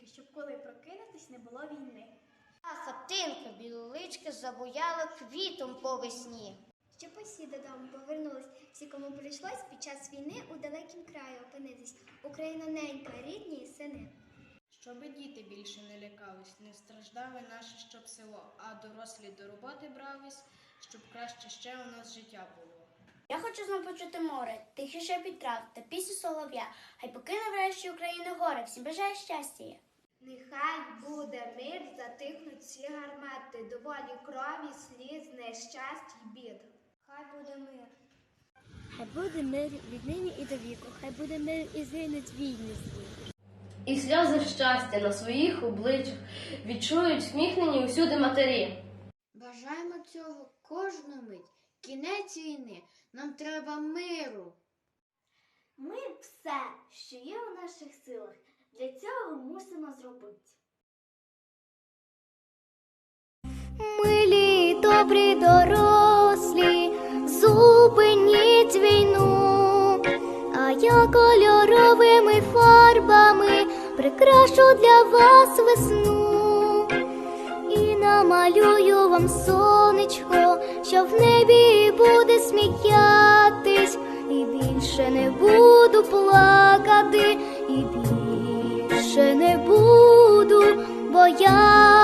є щоб коли прокинутись, не було війни. А хатинка білоличка забуяла квітом по весні. Щоб усі додому повернулись, всі, кому прийшлось під час війни у далекім краї опинитись. Україна ненька, рідні сини. Щоби діти більше не лякались, не страждали наше щоб село, а дорослі до роботи брались, щоб краще ще у нас життя було. Я хочу знов почути море, тихий шепіт трав та пісню солов'я. Хай покине врешті Україну горе, всім бажає щастя. Нехай буде мир, затихнуть всі гармати, доволі крові, сліз, нещасть і бід. Хай буде мир. Хай буде мир від нині і до віку, хай буде мир і згинуть війни свої. І сльози щастя на своїх обличчях відчують сміхнені усюди матері. Бажаємо цього кожну мить. Кінець війни. Нам треба миру. Ми все, що є у наших силах, для цього мусимо зробити. Милі, добрі дорослі, зупиніть війну, а я кольоровими фарбами прикрашу для вас весну і намалюю вам сонечко, що в небі буде сміятись, і більше не буду плакати, і більше не буду боятись.